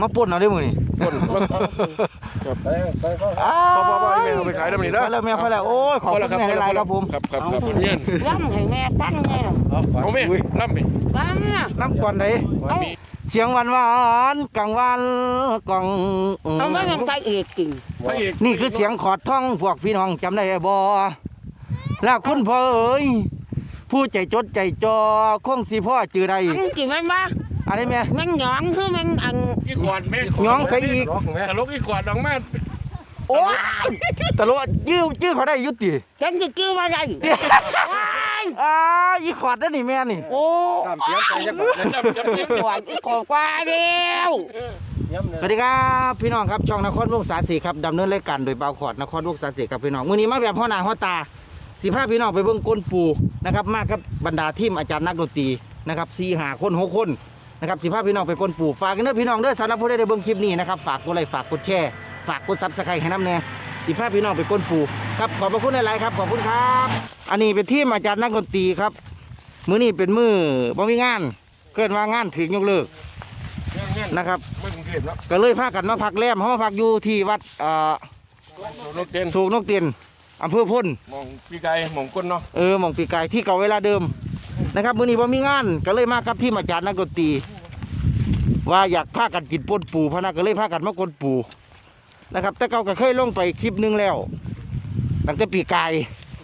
มาป่นเอาได้มื้อนี่คนมาครับไปไปก็อ้าพ่อพ่อพ่อให้แม่เอาไปขายได้มื้อนี้เด้อพอแล้วแม่พอแล้วโอ้ยขอบคุณแม่หลายๆครับผมครับครับครับเพื่อนล่ำให้แม่ฟังไงล่ะเอาเอาแม่รับไปฟังน่ะน้ำก่อนไดเอาเสียงหวานหวานๆกลางวันกล่องเอาไม่ยังไปเอกจริงพระเอกนี่คือเสียงขอดท่องพวกพี่น้องจำได้บ่แล้วคุณพ่อเอ๋ยผู้ใจจดใจจอคงสิพ่อจือใดอันกี่มันวะ อะไรแม่แมันหยองคือแมันอัน อีกขวดแม่ย้องใส่อีกร้องแม่ตลกอีกขวดดอกแม่โอ้ยตลกยื้อยื้อเขาได้อยุติฉันจะกิ้วมาได้ว้ายอ่าอีขอดนั่นนี่แม่นี่ โอ้ตามเสียงไปจักบาทจับจับจับปวดอีกของกว่าเร็วย้ำเลยสวัสดีครับพี่น้องครับช่องนครวงศาสีครับดำเนินรายการโดยเบาขอดนครวงศาสีครับพี่น้องมื้อนี้มาแบบพ่อหน้าพ่อตาสิพาพี่น้องไปเบิ่งก้นปูนะครับมากับบรรดาทีมอาจารย์นักดนตรีนะครับสี่หาคนหกคน นะครับสิพาพี่น้องไปก้นปูฝากกันเด้อพี่น้องเด้อสำหรับผู้ใดได้เบิ่งคลิปนี้นะครับฝากกดไลค์ฝากกดแชร์ฝากกดซับสไครต์ให้น้ำแน่สิพาพี่น้องไปก้นปูครับขอบพระคุณหลายๆครับขอบคุณครับ อันนี้เป็นทีมอาจารย์นักดนตรีครับ มื้อนี้เป็นมื้อบ่มีงานเกิดว่างานถึงยกเลิกนะครับไม่กรุงเทพแล้วก็เลยพากันมาพักแรมห้องพักอยู่ที่วัดเอ่อรถเต้นสูงนกเตียนอำเภอพ้นมองพี่ไก่มองก้นเนาะเออหมองปีกายที่เก่าเวลาเดิม นะครับมื้อนี้บ่มีงานก็เลยมากับที่อาจารย์นักดนตรี ว่าอยากพากันกินป่นปูพะนะก็เลยพากันมากนปูนะครับ แต่เก่าก็เคยลงไปคลิปหนึงแล้วตั้งแต่ปีกาย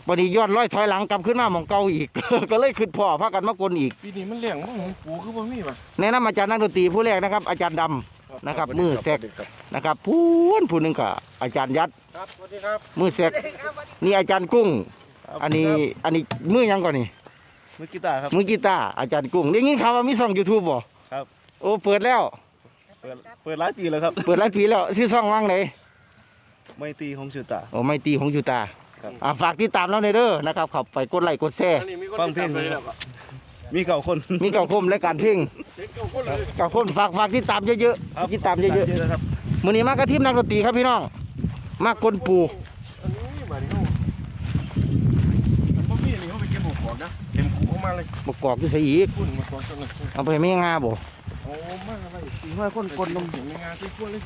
วันนี้ย้อนร้อยถอยหลังกลับขึ้นมาหมองเก่าอีก ก็เลยขึ้นพ่อพากันมากนอีกปีนี้มันเลี้ยงมั้งปูคือบ่มีป่ะแนะนำอาจารย์นักดนตรีผู้แรกนะครับ อาจารย์ดำนะครับ มือแซกนะครับผู้นผู้หนึงก็อาจารย์ยัดครับสวัสดีครับมือแซกนี่อาจารย์กุ้ง อันนี้อันนี้มือหยังก่อนนี่ มือกีตาร์ครับ มือกีตาร์อาจารย์กุ้งได้ยินข่าวว่ามีช่อง YouTube บ่ครับ โอ้เปิดแล้ว เปิดเปิดหลายปีแล้วครับ เปิดหลายปีแล้วชื่อช่องว่างไหนไม่ตีของชื่อตาโอ้ไม่ตีของจูตาครับอ่าฝากติดตามเราในอยเด้อนะครับเขับไปกดไลค์กดแชร์อันนี้มีคนฟังเพลงติดตามเลยแล้วก็มีเก่าคนมีเก่าคมและการเพ่งเด็กเก้าคนเลยเก่าคมฝากฝากติดตามเยอะครับๆติดตามเยอะๆนะครับๆมื้อนี้มากระทิมนักดนตรีครับพี่น้อง มากนปูอันนี้มาดิเขาอันบ่มีอันนี้เขาไปเก็บหมวกก่อนนะเต็มคูออกมาเลยบกกอกอยู่ใส่อีกพุ่นมาก่อนจังเลยเอาไปไม่งาบ่โอ้มาอะไรตีห้อยคนคนลงเห็นในงานที่พุ่นเลย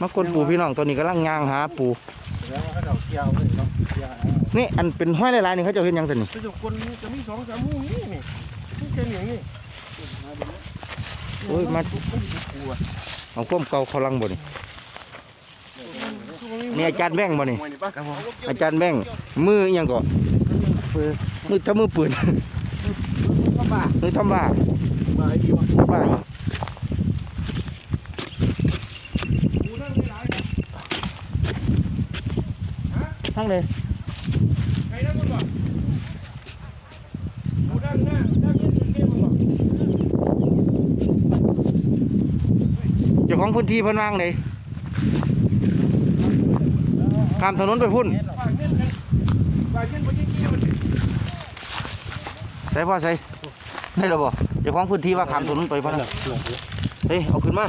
มากนปูพี่น้องตัวนี้กำลังย่างหาปูแล้วก็ดอกเกี่ยวเลยเนาะเกี่ยวนี่อันเป็นห้อยหลายๆนี่เขาจะเห็นหยังสินี่ไปจบคนจะมีสองสามหมู่นี่นี่นี่แค่นี้นี่โอ้ยมามันอยู่กูอะเอาความเก่าเขาลังบ่นี่นี่อาจารย์แบงค์บ่นี่ครับผมอาจารย์แบงค์มืออิหยังก่อน มือถ้ามือปืนมือทำบ้ามาไอ้ดีวะบ้าทั้งเลยใครนั่งคนบ่กูนั่งหน้านั่งเล่นเล่นคนบ่เจ้าของพื้นที่เพิ่นวางเลยข้ามถนนไปพุ่นฝากเงินกันฝากเงินไปยี่กี้มัน ใส่พ่อใส่ได้หรอบ่เจ้าของพื้นที่ว่าข้ามถนนไปพุ่นน่ะเฮ้ยเอาขึ้นมา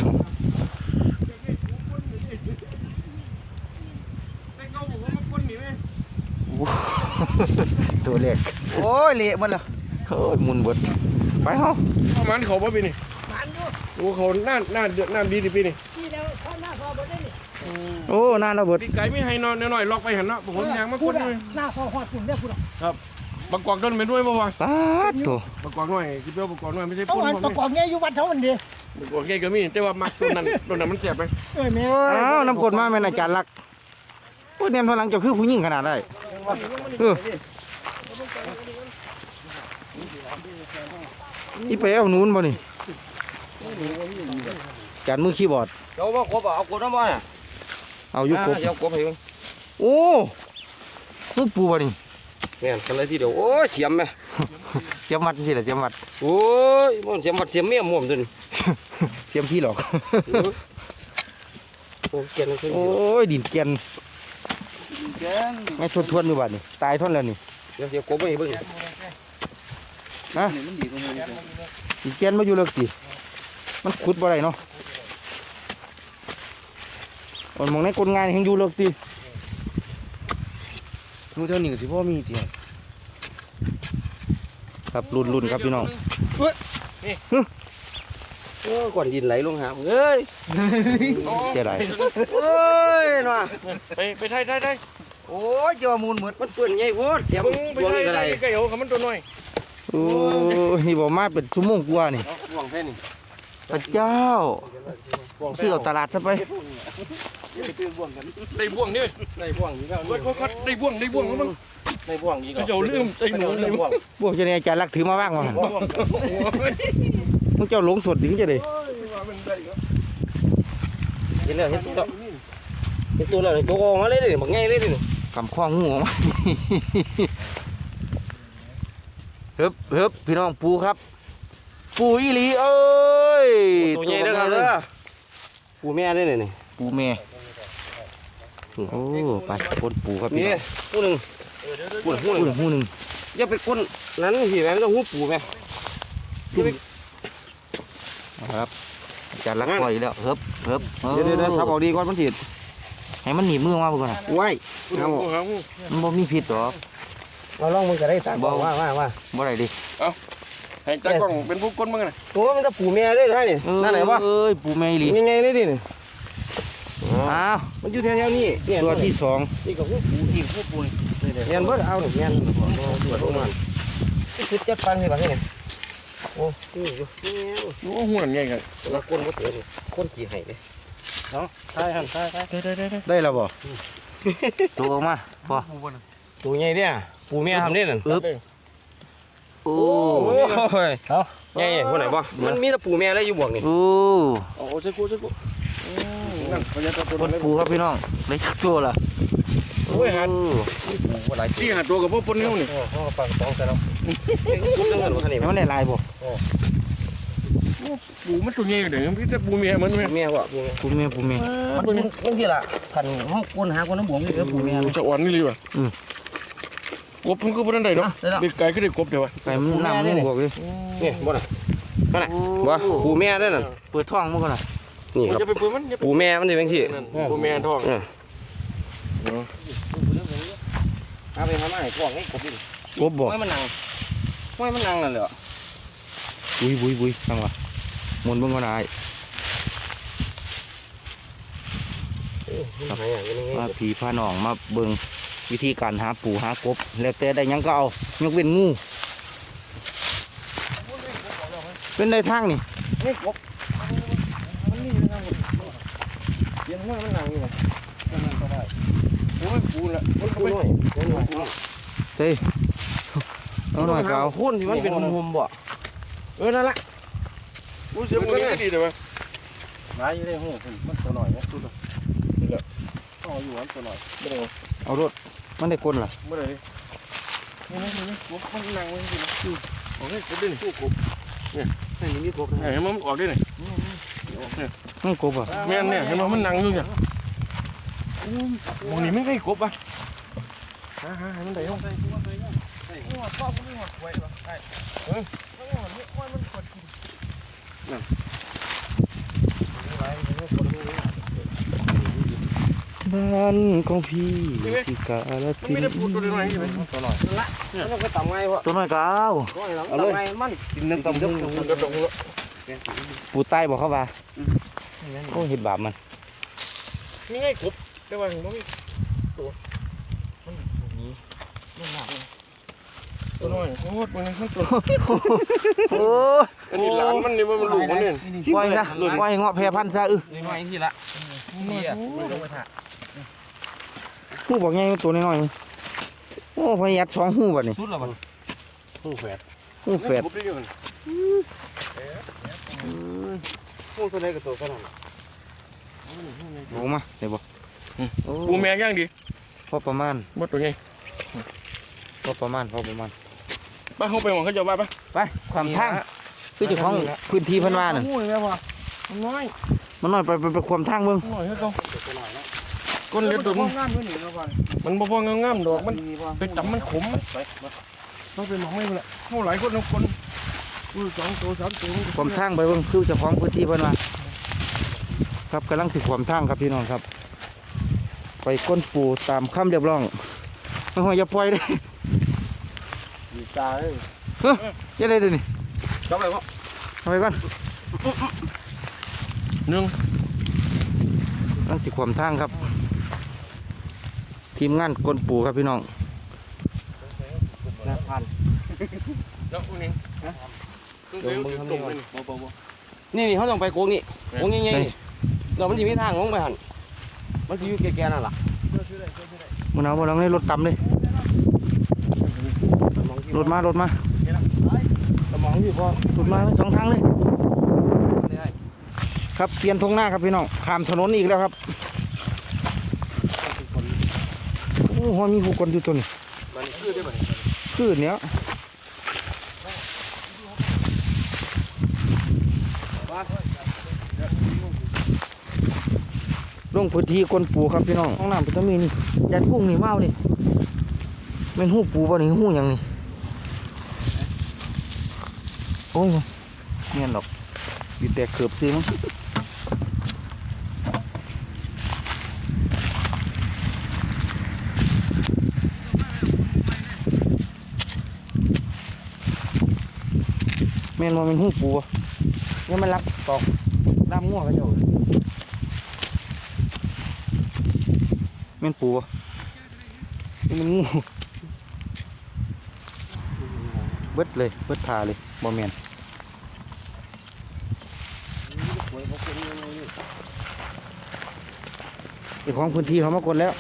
แต่เก่าผมว่ามันคนหนีไหมตัวเล็กโอ้ยเละหมันแล้วโอ้ยหมุนเบดไปเฮาประมาณเขาบ่ปีนี่โอ้เขาหน้าหน้าเดือดหน้าดีดิปีนี่ โอ้นานแล้วเบิดปีไก่ไม่ให้นอนหน่อยล็อกไปหันเนาะผมยางมาคนเลยหน้าพอหอดฝุ่นเนี่ยคุณบักกอกต้นไปด้วยบ่วะสาธุบักกอกหน่อยคิดว่าบักกอกหน่อยไม่ใช่เขาปุ่นอันผมประกอบเนี่ยอยู่วัดเท่านั้นเดีบักกอกแค่ก็มีแต่ว่ามักต้นนั้นต้นนั้นมันเจ็บไปเอ้ยแม่อ้าวน้ำกรดมาแม่นอาจารย์รักโอ้ยเนี่ยพลังเจะคือผู้หญิงขนาดได้เอออีไปเอาหนูนบ่นี่จานมือคีย์บอร์ดเจ้าว่าครบเอากดน้ำมันอะ เอาอยู่ครบเจ้ากบให้โอ้มือปูบ่นี่แม่นกันเลยทีเดียวโอ้ยเสียมไหมเสียมมัดสิล่ะเสียมมัดโอ้ยมันเสียมวัดเสียมเมียม่วมจนเสียมพี่หรอกโอ้เกียนขึ้นโอ้ยดินเกลียนไงทวนทวนๆอยู่บ้านนี่ตายทนแล้วนี่เดี๋ยวเสียกบไปเบิ่งนะดินเกลียนมาอยู่เลิกสิมันขุดบ่ได้เนาะ มันมองในคนงานเฮงอยู่เลิกสิมูเท่านี้ก็สิพ่อมีเจียครับรุ่นรุ่นครับพี่น้องโอ้ก่อนดินไหลลงหาเอ้ยเจ๊ไรโอ้ยน่ะไปไปไทยไทยไทยโอ้ยเจ้ามูลเหมือนมันเปื้อนไงโพดเสียมมึงไปดวงไทยนี่ก็ไทได้ยไก่เอากับมันตัวน้อยโอ้ยนี่บอกมาเป็นชั่วโมงกว่านี่เอาห่วงแค่นี้พระเจ้าห่วง ซื้อเอาตลาดซะไปได้บ่วงนี่ในห่วงนี้ก็วัดเขาได้บ่วงได้บ่วงแล้วมึงในห่วงนี้ก็เจ้าลืมใจหนูเลยห่วงพวกเจ้าเนี่ยอาจารย์รักถือมาว่างมาหันมึงเจ้าหลงสดถึงจะได้เห็นแล้วเห็นตัวเห็นตัวแล้วตัวออกมาเลยดิบักไงเลยดิกำข้องูออกมาเฮิบเฮิบพี่น้องปูครับ ปูอีหลีเอ้ยตัวใหญ่เด้อครับเด้อปูแม่เด้อนี่ปูแม่โอ้ไปคนปูครับพี่นี่น้องผู้หนึ่งผู้หนึ่งผู้หหูนึ่งหนึ่งหูหนึ่งอย่าไปก้นนั้นพี่แม่ไม่ต้องหูปูแม่ครับอาจารย์รักปล่อยแล้วเฮิบเฮิบออเดี๋ยวเดี๋ยวเดี๋ยวสับออกดีก่อนมันติดให้มันหนีบมือมาเพื่อนน่ะไว้เอาเอามันบ่มีพิษหรอกเราลองมันก็ได้ตามบอกว่าว่าว่าบ่ได้ดิ ให้ตากล้องเป็นผู้คนมึงนะโอ้มันจะปูแม่ได้ท่านี่นั่นไหนวะเอ้ยปูแม่อีหลียังไงเลยดิอ้าวมันอยู่แถวๆนี้เนี่ยตัวที่สองนี่ก็หูปูที่หูปูนี่เงี้ยเบิดเอาหนึ่งเงี้ยตัวลงมาคือจัดปันให้บ้างเนี่ยโอ้นี่อยู่โอ้หัวใหญ่กันตัวคนก็เตือนคนขี่ให้เลยเนาะใช่หันใช่ใช่ได้ได้ได้ได้แล้วบ่ตัวออกมาพอตัวใหญ่เนี่ยปูแม่ทำได้นั่นอึ๊บ โอ้โอ้ยใหญ่คนไหนบ่มันมีแต่ปูแม่ได้อยู่บวกนี่โอ้โอ้ใช่กูใช่กูนั่นพญาตัวคนปูครับพี่น้องได้ชักตัวละโอ้ยหันว่าหลายสี่หันตัวกับพวกปนนี่นี่โอ้ห้องปังสองแต่เราคุณเรื่องเงินมาท่านนี่ให้มันได้ลายบ่ปูมันตัวใหญ่เดี๋ยวพี่จะปูเมียมันไหมแม่ว่ะปูแม่ปูแม่ปูแม่มันเป็นบางทีล่ะขันห้องคนหาคนน้ำบวงนี่คือปูแม่ปูจะอ่อนนี่เลยว่ะ กบมันก็บ่ได้เนาะเด็กไก่ก็ได้กบเดี๋ยววะ ไก่มันน้ำมูกบอกเลยนี่บ่น่ะนั่นน่ะบ่ปูแม่ได้นั่นเปิดท้องมันก่อนน่ะนี่ครับ จะไปปูมันจะไปปูแม่มันจะเป็นที่ปูเมียทองเอาไปทำอะไรกล่องให้กบดิกบบ่ไม่มันนั่งไม่มันนั่งนั่นเหรอบุยบุยบุยฟังว่ะหมุนเบิ่งก่อนนะไอ้หาอย่างนี้มาผีพาน้องมาเบิ่ง วิธีการหาปูหากบ แล้วแต่ได้หยังก็เอายกเว้นงูเป็นในทางนี่นี่กบมันนี่นั่งเย็นห้วยมันนั่งอยู่นั่งก็ได้โอ้ยปูละมันก็ปูไม่น้อยปูน้อยเฮ้ยเอาหน่อยก็เอาคุ้นที่มันเป็นมุมบ่เออนั่นละปูเสียปูนี่ดีเลยวะหาอยู่ในหูมันตัวหน่อยนะสุดนี่แหละต้องอยู่อันตัวหน่อยไม่ได้เอารถ มันได้กลนล่ะไม่ได้นี่นี่นี่กบมันนั่งไว้ที่นี่โอ้ยกบได้นี่กบนี่มีกบเห็นมันออกได้นี่มันกบอะแม่นเนี่ยเห็นมันมันนั่งอยู่เนี่ยโอ้นี่ไม่ใช่กบอะฮ่าฮ่ามันได้ห้องบ้านของพี่ที่กาลมันสินไม่ได้พูด ตัวน้อยใช่ไหมตัวหน่อยละมันก็ต่ำไงวะตัวน้อยก็เอาตัวหน่อยต่ำไงมันกินน้ำต่ำเยอะมันก็ต้องปูใต้บอกเขาว่าโอ้เห็ดบาปมันนี่ไงกบแต่ว่ามันไม่ตัวตัวน้อยโอ้ยมันมันตัวโอ้ยอันนี้หลานมันนี่มันลูกมันเนี่ยปล่อยซะปล่อยให้เงาะแพร่พันธุ์ซะอึนี่น้อยที่ละนี่อะมันลงไปถ่า หูบอกไงตัวน้อยๆโอ้พยัดสองหูบัดนี่สุดแล้วมันหูแฝดหูแฝดกบได้ยังหูตัวเล็กกับตัวขนาดบอกมาได้บ่โอ้ปูแม่ย่างดีพอประมาณหมดตัวไงพอประมาณพอประมาณป้าเขาไปมองเขาจะว่าปะไปความทางคือเจ้าของพื้นที่เพันว่าน่ะโอ้ยแม่ว่ะมันน้อยมันน้อยไปไปไปความทางเบิ่ง น้อยให้เขาก้นเล็ดตัวมันมันบ่พองามๆดอกมันไปจับมันขมเขาไปมองไม่ละเขาหลายคนทุกคนอุ้ยสองตัวสามตัวความทางไปเบิ่งคือเจ้าของพื้นที่เพิ่นว่าครับกำลังสิความทางครับพี่น้องครับ ไปก้นปูตามคำเรียบร้องไม่ห่วงอย่าปล่อยเด้ดีตาเลยเฮ้ยยังไงเดี๋ยวนี้จับอะไรวะทำไปก่อนหนึ่งนั่นสิความทางครับ ทีมงานกลปูครับพี่น้องนะพันแล้วคนนี้นะลงมือทำนี่นี่นี่เขาต้องไปโกงนี่โกงยังไงนี่เรามันจะมีทางลงไปหันมันจะอยู่แก่ๆนั่นล่ะมันเอาบอลังในรถต่ำเลยรถมารถมาสมองอยู่พอรถมาทั้งสองทางเลย ครับเปลี่ยนทงหน้าครับพี่น้องข้ามถนนอีกแล้วครับโอ้โหมีผู้คนอยู่ตัวนี้มันคือได้ไหมคือเนี้ยลงพื้นที่กลปูครับพี่น้องห้องน้ำเป็นต้องมีนี่ยันกุ้งนี่เมาดิเป็นหูปูป่ะนี่หูหยังนี่โอ้ยเงี้ยหรอกอยู่แต่เขือบซื้อมั้ง ม่นว่าเป็นหูปูป่ะยังไม่รักตอกดำง่วงกันอยู่แม่นปูนี่มันงูเบิดเลยเบิดทาเลยบ่แมนเจ้าของพื้นที่เขามากดแล้ว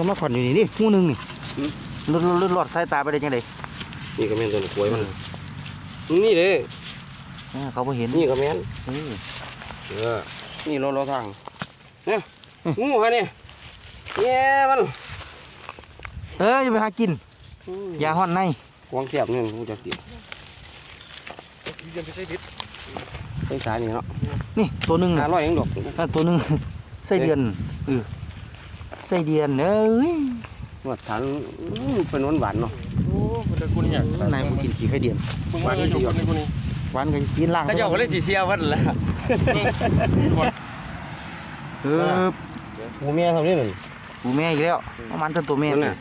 เขามาขอนอยู่นี่นี่หูหนึ่งนี่ลดลดลดหลอดสายตาไปได้ยังไงนี่ก็แม่นตัวกล้วยมันนี่เลยเขาไปเห็นนี่ก็แม่นเออเออนี่เราเราทางเนี่ยงูฮะนี่แย่มันเอออย่าไปหากินอย่าห่อนในกวางเสียบนี่งูจักติยังไปใช้ดิบใส่สายนี่เนาะนี่ตัวหนึ่งห้าน่ะร้อยเองดอกนั่นตัวหนึ่งไส้เดือนเออ ไส้เดือนเอ้ยนวดฐานเป็นหวานหวานเนาะโอ้คนละคนเนี่ยนายมันกินขี้ไข่เดือนมึงว่าจะอยู่คนในคนนี้หวานกันกินล่างเขาเจ้าก็เลยสีเสียวัดละเออหูเมียทำนี่หนึ่งปูแม่อีกแล้วประมาณตัวแม่นั่นน่ะ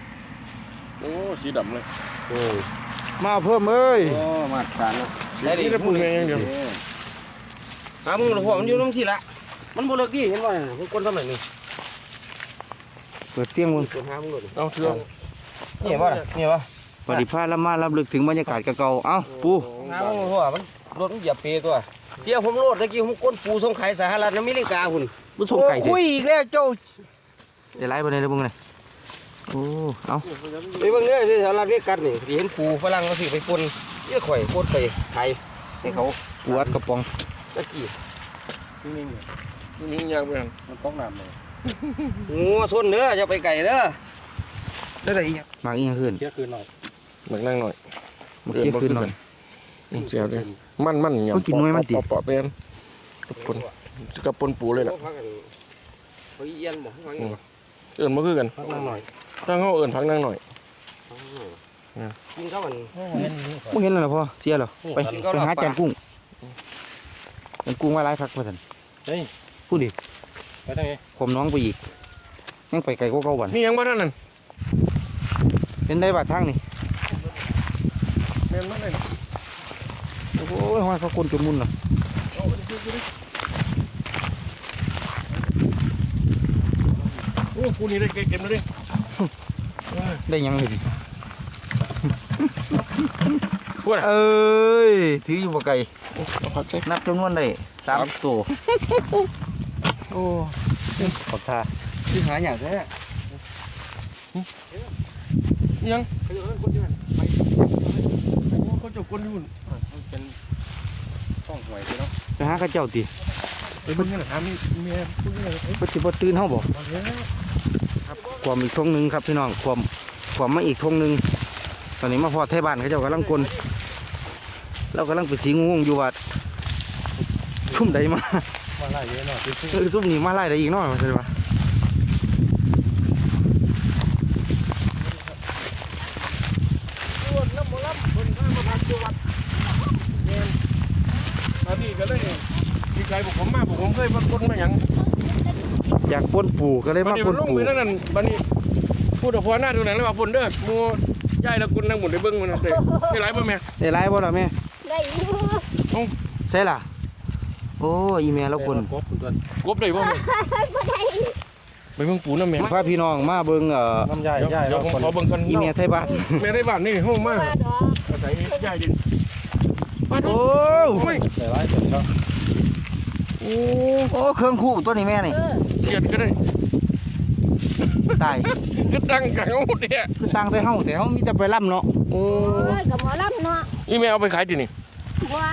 โอ้สีดำเลยเออมาเพิ่มเอ้ยโอ้มาทานเนาะสีนี่จะพูดยังไงเดียวหามึงหลวงพ่อมันอยู่น้ำสิละมันบ่เลิกดีเห็นบ่เนี่ยมันคนทำแบบนี้เปิดเตียงมึงคนหามึงหลดเอาเชื่อนี่บ่ล่ะนี่บ่ปฏิภาณละมารับลึกถึงบรรยากาศเก่าๆเอ้าปูหามึงหลวงพ่อมันรถมันเหยียบเปรตัวเสียผมโลดตะกี้ผมก้นปูส่งขายสหรัฐอเมริกาหุ่นบุส่งไก่คุยสิอีกแล้วเจ้าเดี๋ยวไล่ไปเลยนะมึงเลยโอ้เอาไปเบิ่งเด้อที่สหรัฐอเมริกานี่สิเห็นปูฝรั่งเขาสิไปปนเยอะข่อยโคตรไปไทยให้เขาปวดกระป๋องตะกี้นิ่งๆนิ่งๆยังไปหันมันต้องน้ำเลย งูส้นเด้ออย่าไปไก่เด้อได้แต่อีกมากอีกอย่างขึ้นเที่ยคืนหน่อยเหมือนนั่งหน่อยมาเที่ยงคืนหน่อยเสียวเลยมันมันๆเขากินน้อยมันติเปาะๆเป็นกับปนกับปนปูเลยล่ะเขาพักกันเขาเอียนบอกให้ฟังอืมเอิญมาคือกันพักนั่งหน่อยตั้งเขาเอิญพักนั่งหน่อยกินข้าวมันมึงเห็นแล้วเหรอพ่อเสียเหรอไปกินไปข้าวหลับหาปลาจานกุ้งจานกุ้งมาไล่พักมาสันเฮ้ยพูดดิ ไปทางไงผมน้องไปอีกยังไปไกลกว่าเก่าวันนี่ยังบ่ทันนั่นเป็นได้บาดทางนี่แม่นมันเลยโอ้ยห้อยเขาคนจนมุนเหรอโอ้กูนี่ได้เก็บเลยดิได้ยังเลยดิพูดอะเอ้ยถืออยู่บ่ไกลเอาพักใช่นับจำนวนได้สามตัว โอ้ขอบท่าที่หาอย่างแท้ยังเขาจะก้นยุ่นเป็นต้องหวยไปเนาะไปหาข้าเจ้าติไอ้เพิ่นนี่แหละถามมีเมียพูดยังไงเอ้ยปฏิบัติตื่นเฮาบ่มาแล้วความอีกทงหนึ่งครับพี่น้องความความมาอีกทงหนึ่งตอนนี้มาพอไทยบ้านเขาเจ้ากำลังกลนเรากำลังไปสีงูงอยู่วัดทุ่มใดมา มาไล่เยอะหน่อยเออซุ่มนี้มาไล่ได้อีกหน้อยใช่ปะมาพี่ก็เลยพี่ไก่บอกผมมาบอกผมเคยมาก้นมาหยังอยากปนปูก็เลยบัมาดนี้ปมันนลงปูไปนั่นนั่นบัดนี้พูดกับพ่อหน้าดูหนังเลยว่าฝนเด้อหมูยายแล้วคุณนั่งหมุนได้เบิ้งมันนะเด้ได้หลายบ่แม่ได้หลายบ่ล่ะแม่ได้อยู่ใช่ล่ะ โอ้อีแม่แล้วคนกบได้บ่แม่ไปเบิ่งปูน้ำแม่พาพี่น้องมาเบิ่งเอ่อน้ำยายเดี๋ยวยาขอเบิ่งกันอีแม่ไทยบ้านแม่ได้บ้านนี่ห้องมากอาศัยยายดิโอ้โอ้ยได้หลายเสร็จแล้วโอ้โอ้เครื่องคู่ตัวนี้แม่นี่เกียดก็ได้ตายก็ตั้งกันเอาเนี่ยคือตั้งแต่เฮาแต่เฮามีแต่ไปล่ำเนาะโอ้ยกับหมอล่ำเนาะนี่แม่เอาไปขายดินี่ว่า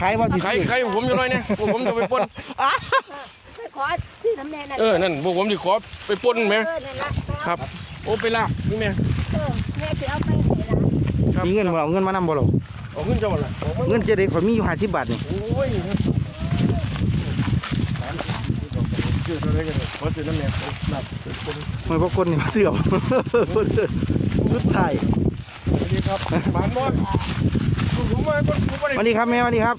ขายบ่สิขายขายผมอยู่หน่อยเนี่ยพวกผมจะไปปล้นไปขอที่น้ำแน่นั่นเออนั่นพวกผมจะขอไปปล้นไหมเออนั่นละครับ โอ้ไปลากนี่แม่เออแม่จะเอาไปไหนล่ะครับมีเงินบ่เอาเงินมานำบ่ล่ะเอาขึ้นเจ้าละเอามาเงินจะได้ข่อยมีอยู่50บาทนี่โอ้ยชื่ออะไรกันเนี่ยขอซื้อน้ำแม่เอาหนักเป็นคนไม่บ่คนนี่มาเสือสุดท้าย สวัสดีครับบ้านบอสผมมาคนผมมาสวัสดีครับแม่สวัสดีครับ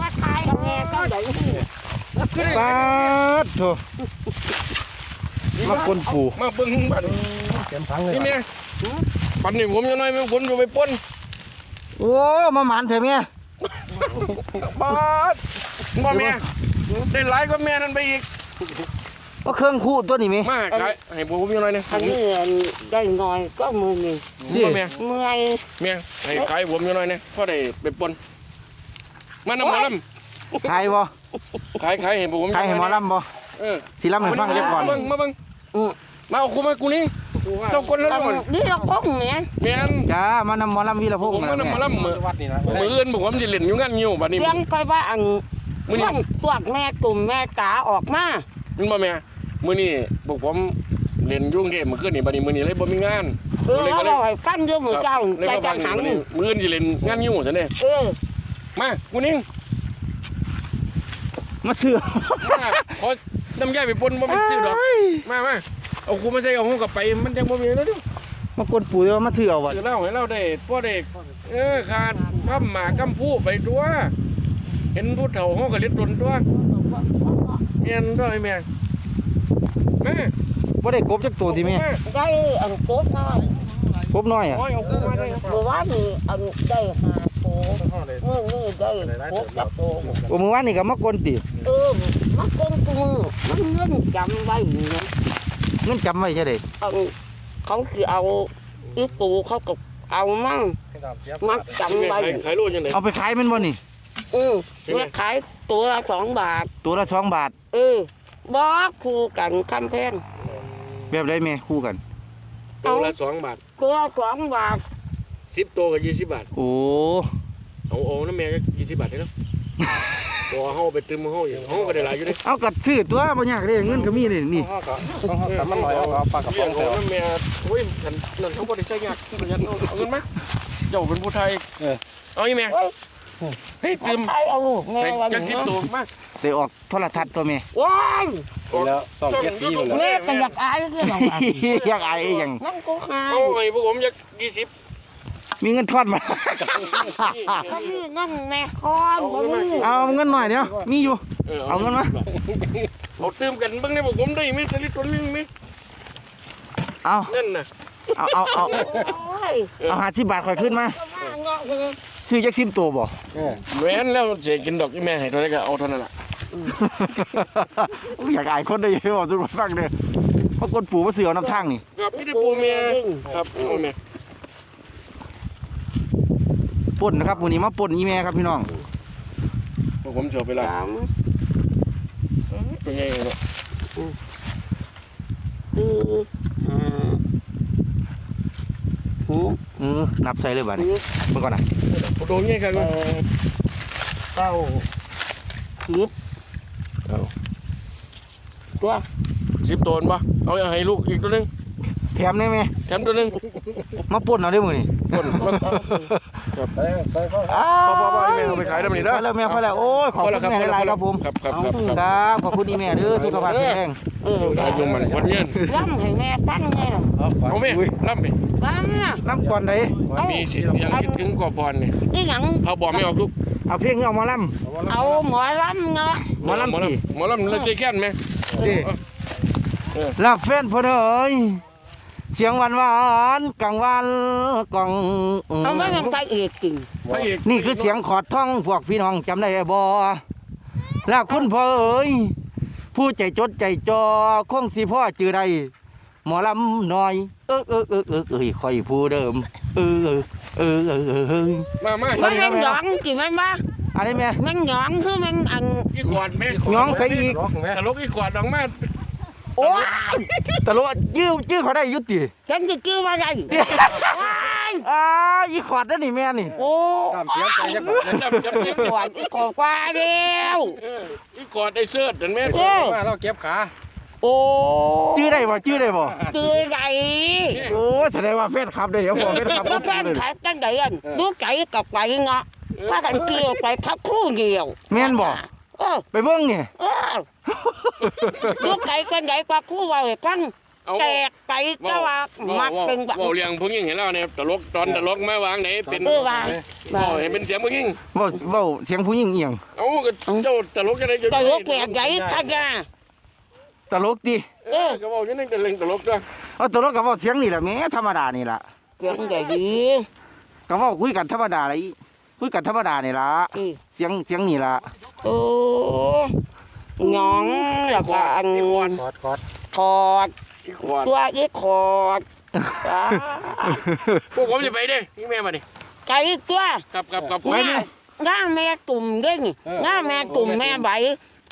มาทายกับแม่ก็ได้ปาดโถมาคนปู่มาเบิ้งบ้านเต็มถังเลยนี่แม่ปันนี่ผมยังน้อยผมจะไปปล้นโอ้มาหมานเถอะแม่บาสบ่แม่ได้หลายก็แม่นั่นไปอีก ว่าเครื่องคู่ตัวนี้แม่มาขายให้ผมยังน้อยเนี่ยอันนี้ได้หน่อยก็มือนี่นี่บ่แม่เมื่อยแม่ให้ขายผมยังน้อยเนี่ยพอได้ไปปล้นมานำหมอลขายบ่ำขายขายให้ผมขายให้หมอลำบ่เออสิลำให้ฟังเรียบก่อนมาเบิ่งมาเบิ่งมาเอาคูมากูนี่เจ้าคนแล้วอันก่อนนี้เราพ้องเนี่ยแม่นจ้ามานำหมอลำวีระพผงมษ์มานะนำหมอแม่ลำมือวัดนี่นะมืออื่นผมจะเล่นอยู่งานงิ้วบัดนี้ เลี้ยงไปว่าอันมื้อนี้วันตรวจแม่ตุ่มแม่กาออกมามันบ่แม่ มื้อนี้พวกผมเล่นยุ่งเกมมื้อคืนนี่บัดนี้มื้อนี้เลยบ่มีงานเออเขาบอกให้ฟันเยอะมือเจ้าเลยใจมาจับางงหังมื้อนี้มื้ออื่นสิเล่นงานงิ้วซะเด้เออมากูนิ่งมาเสือมาขอน้ำยาไปปนบ่เป็นชื่อดอกมามาเอาคูมาใส่เอาหูกลับไปมันยังบ่มีแล้วเด้อมากดปู่ว่ามาเสือว่ะเดี๋ยวเล่าให้เราได้พ่อเด็กเออขาดข้ามหมากข้ามผู้ไปตัว เห็นผู้เฒ่าเฮาก็เล็ดตนตัวเห็นด้วยแม่ แม่บ่ได้กบจักตัวที่แม่ได้อันโคตรน้อยกบน้อยอะโอ้ยเอาคูมาได้เมื่อวานนี้อันได้หาโตเมื่อนี้ได้โคตรจับโตโอ้มื้อวานนี่ก็มากดติเออมันคงกูมันเงินจำไว้เนี่ยเงินจำไว้ใช่เด้เอาเขาคือเอาอีปูเขาก็เอามั่งมักจำไว้ขายโลจังได๋เอาไปขายแมันบ่นี่อือเมื่อขายตัวละสองบาท ตัวละ2บาทเออ บอกคู่กันคำแพงแบบใดแม่คู่กัน ตัวละ2บาทตัวละสองบาท10ตัวก็20บาทโอ้เอาเอาน้ำแม่จัก20บาทเด้อบ่เฮาไปตึมเฮาอยู่เฮาก็ได้หลายอยู่เด้เอากัดซื้อตัวบ่ยากเด้เงินก็มีนี่นี่แต่มันหน่อยเอาปลากระป๋เรื่อองงใส่ของน้ำแม่โอ้ยฉันนั่นเขาบ่ได้ใช้ยากประหยัดเอาเอาเงินมาเจ้าเป็นผู้ไทยเอาอีแม่ ให้ยตึมใครเอาลูกแม่วันจักนี้10ตัวมาได้ออกโทรทัศน์ตัวแม่ว้ายแล้วต้องเก็บปีหมดแล้วแม่ก็อยากอายคือน้องอยากอายอีหยังนั่นกูหายเอาไงพวกผมอยากยี่สิบมีเงินทอดมาเขามีนั่นแม่คอนเอาเงินหน่อยเดี๋ยวมีอยู่ เอาเงินมาเอาเติมกันบ้างในพวกผมได้ไหมทะเลตัวนึงไหมเอานั่นน่ะเอาเอาเอาเอาห้าสิบบาทข่อยขึ้นมา ก็มาเงาะเลยซื้อจักสิบตัวบ่แหวนแล้วเสียกินดอกอีแม่ให้เท่าไหรก็เอาเท่านั้นล่ะอยากอายคนได้ยังบอกสุดฟังเด้อเพราะคนปู่มาเสือเอาน้ำทางนี่ครับพี่ได้ปูเมียครับปูเมียป่นนะครับวันนี้มาป่นอีแม่ครับพี่น้องพวกผมโชว์ไปละสามเป็นไงเนาะ สี่ห้าหก เออ นับใส่เลยบัดนี้เจ็ดเมื่อก่อนนะโดนไงกันแปวะดเก้าสิบเอาตัวสิบตัวปะเอาให้ลูกอีกตัวนึงแถมได้ไหมแถมตัวนึงมาป่นเอาได้มือนี่คนครับไปไปเขาอ้าพ่อพ่อพ่อแม่เอาไปขายได้ไหมพเด้ออแล้วแม่พอแล้วโอ้ยขอบคุณแม่หลายๆครับผมครับครับครับครับขอบคุณอีแม่เด้อสุขภาพแข็งแรงเอออายุมันวันเย็นร่ำให้แม่ตั้งไงล่ะเอาแม่ ล่ำไปบ้างน่ะน้ำก่อนไดมีสิยังคิดถึงกอพรเนี่ยนี่หยังเขาบอกไม่ออกลูกเอาเพลงเอามาล่เอาหมอลำเงาะำหมอหมอลำลำกี่หมอลำแล้วใจแค้นไหมดิรับแฟนพอเด้อเอ้ยเสียงหวานหวานๆกลางวันกล่องเอาไม่ยังไปเอกจริงพระเอกนี่คือเสียงขอดท่องพวกพี่น้องจำได้บ่แล้วคุณพ่อเอ๋ยผู้ใจจดใจจอคงสิพ่อจือใด หมอลำน้อย เออเออเออเออเอ้ยคอยผู้เดิมเออเออเออเออเออเออ มามามันแม่งหยองจริงไหมบ้าอะไรแม่แม่งหยองคือแม่งอันอีกอดแม่ย้องใส่อีกตลกอีกอดดอกแม่โอ้ยตลกยื้อยื้อเขาได้อยุติฉันจะกิ้วอะไรว้ายอ่าอีขอดนั่นนี่แม่นี่ โอ้ตามเสียงไปจักบาทจับจับจับขวดขอควาเดียวเอออีกอดไอ้เสื้อเห็นไหมโอ้มาเราเก็บขา โอ้จื้อได้บ่จื้อได้บ่คือไรโอ้แสดงว่าแฟนคลับได้เดี๋ยวพอแฟนคลับก็ก็แฟนขับตั้งแต่ยันดูใจกับไปเงาะถ้ากันเกี่ยวไปพักครู่เดียวแม่นบ่เออไปเบิ่งนี่เออดูใจกันใหญ่กว่าครู่ว่าเลยฟังเอาแตกไปก็ว่ามักเป็นแบบเบาเลี้ยงพวกยิ่งเห็นแล้วเนี่ยตลกตอนตลกมาวางไหนเป็นเออว่าเบาเห็นเป็นเสียงพวกยิ่งเว้าเว้าเสียงผู้หญิงเอียงเอ้าก็เจ้าตลกจะได้ตลกแปลกใหญ่ทักยา ตลกติเออก็บอกอยังนึงจะเล่นตลกด้วยเอาตลกก็เว้าเสียงนี่แหละแหม่ธรรมดานี่ล่ะเสียงใหญ่ดีก็เว้าคุยกันธรรมดาเลยคุยกันธรรมดานี่ล่ะอือเสียงเสียงนี่ล่ะโอ้หยองแล้วก็อันกอดกอดถอด อีกอดตัวอีขอดอ่าพวกผมจะไปดินี่แม่มาดิไก่ตัวกับกับกับหน้าหน้าแม่ตุ่มเด้งหน้าแม่ตุ่มแม่ใบ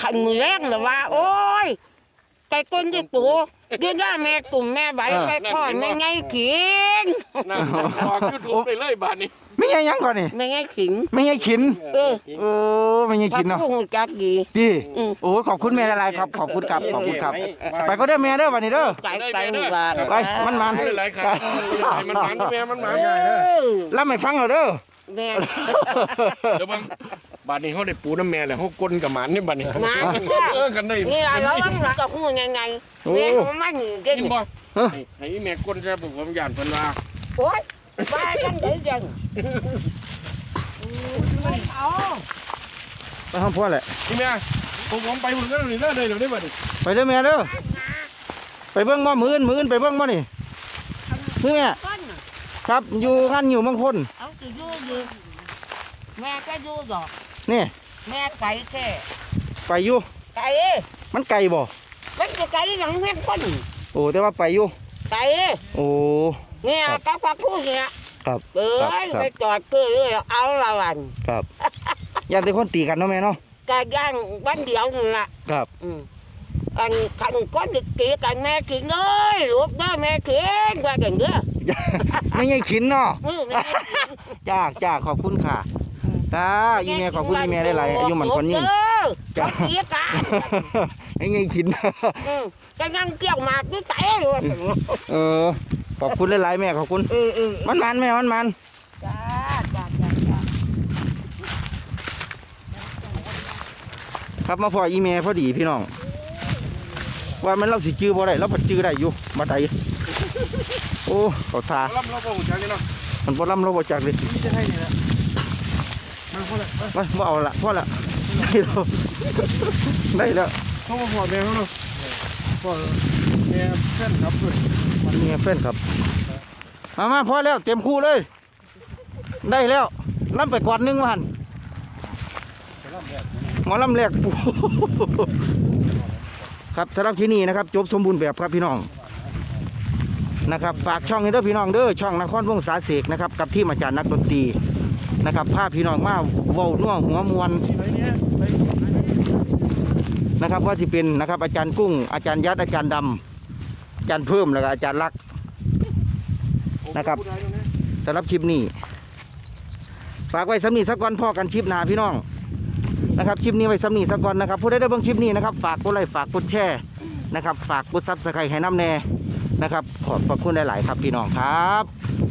ขันมือแรงเลยว่า โอ้ยไก่ก้นที่ตัวยืนหน้าแม่ตุ่มแม่ใบไปทอดแม่ไงขิงนั่งออกยูทูบไปเลยบาทนี้ไม่ใช่หยังก่อนนี่แม่ไงขิง ไม่ใช่ขินเออ เออไม่ใช่พัขิกนเนาะผู้จักดีดีอืมโอ้ยขอบคุณแม่หลายๆครับขอบคุณครับขอบคุณครับ ไปก็เด้อแม่เด้อวันนี้เด้อ ไก่ไก่หมู่บ้านไปมันมันไม่หลายครั้งมันมันแม่มันมันเออแล้วไม่ฟังเหรอเด้อ แม่ เดี๋ยวบาง บาทนี้เขาได้ปูน้ำแม่แล้วเขากลนกับหมันนี่บาทนี้หมาเออกันได้นี่ล่ะเราต้องรักกับหูยังไงแม่ของมันนี่เก่งกินบ่ให้แม่กลนแซ่บผมยานเพิ่นว่าโอ๊ยบ้ากันเดี๋ยวยังไปห้องพ่อแหละนี่แม่ผมผมไปหุ่นก็เลยได้เลยเดี๋ยวนี้บาทนี้ไปเด้อแม่เด้อไปเบิ่งบ่มื้ออื่นมื้ออื่นไปเบิ่งบ่นี่นี่แม่ก้อนน่ะครับอยู่งานอยู่บางคนเอาจะอยู่อยู่แม่ก็อยู่ดอก นี่แม่ไก่แค่ไปอยู่ไก่มันไกลบ่มันจะไก่หลังแม่คนโอ้แต่ว่าไปอยู่ไก่โอ้เนี่ยก็พักผู้เนี่ยครับเอ้ยไปจอดเพื่อเลยเอาละวันครับญาติคนตีกันเนาะแม่เนาะก็ย่างวันเดียวนึงละครับอืมอันขันก้อนดึกตีกันแม่ขิงเลยลูกเด้อแม่ขิงว่ากันเด้อไม่ใช่ขินเนาะมือแม่ขิงจ้าจ้าขอบคุณค่ะ จ้าอีเมลขอบคุณอีเมลได้หลายอายุมันคนยืนจ้าเสียกันไม่ใช่ขินอืมจะนั่งเกี่ยวหมากด้วยใจเลยว่าซั่นเออขอบคุณหลายๆแม่ขอบคุณเออเออมันมันแม่มันมันจ้าจ้าจ้าจ้าครับมาพออีเมลพอดีพี่น้อง ว่ามันเราสิจื้อบ่ได้เราปัดจื้อได้อยู่มาไดโอ้เขาทารับเราบ่หุ่นจังนี่เนาะมันบ่ล้ำเราบ่จักเลย จะให้นี่ละไปบ่เอาละพอละได้แล้วได้แล้วเขามาพอแม่เขาเนาะพอแม่เพื่อนครับด้วยนี่เพื่อนครับมามาพอแล้วเตรียมคู่เลย ได้แล้วล้ำไปก่อนหนึงวันหมอลำแรกครับสำหรับที่นี่นะครับจบสมบูรณ์แบบครับพี่น้องนะครับฝากช่องนี้เด้อพี่น้องเด้อช่องนครวงศาเสกนะครับกับที่อาจารย์นักดนตรี นะครับพาพพี่น้องมาเว้าน่วหัวมวลนะครับว่าสิเป็นนะครับ อาจารย์กุ้ง อาจารย์ยัดอาจารย์ดำอาจารย์เพิ่มแล้วก็อาจารย์ลักษ์นะครับสำหรับคลิปนี้ ฝากไว้สำนีสักก่อนพ่อกันคลิปนาพี่น้องนะครับคลิปนี้ไว้สำนีสักก่อนนะครับผู้ใดได้เบิ่งคลิปนี้นะครับ ฝากกดไลค์ฝากกดแชร์นะครับ ฝากกดซับสไครต์ให้น้ำแน่นะครับ ขอบพระคุณหลาย ๆ ครับพี่น้องครับ